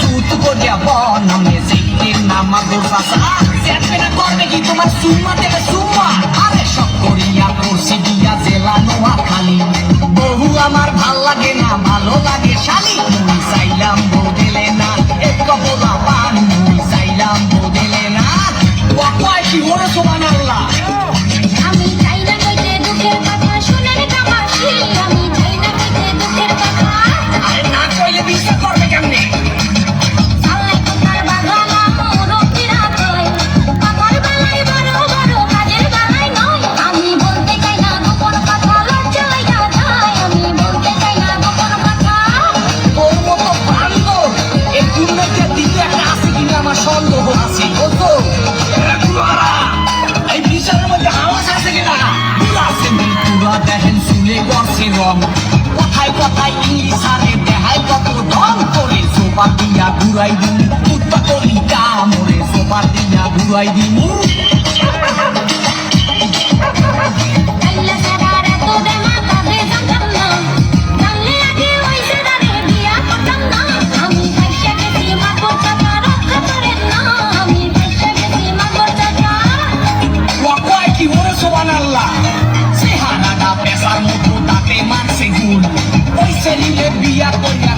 চুত করিয়া বনামে জিকির নামাগো চাচা চেপে না করবে কি তোমার সুম্মা দেবে সুম্মা আরে সব করিয়া করছি দিয়া জেলা নোয়া খালি বহু আমার ভালো লাগে না, ভালো লাগে শালি। চাইলাম বদলে সন্দেহ আছে বুড়ারা, এই বিচারের মধ্যে রং কত করে সোপা দিয়া ঘুরাই দিন উত্তা করি কামড়ে সোপা দিয়া ঘুরাই দিন ওই ছেলে বিয়া করিয়া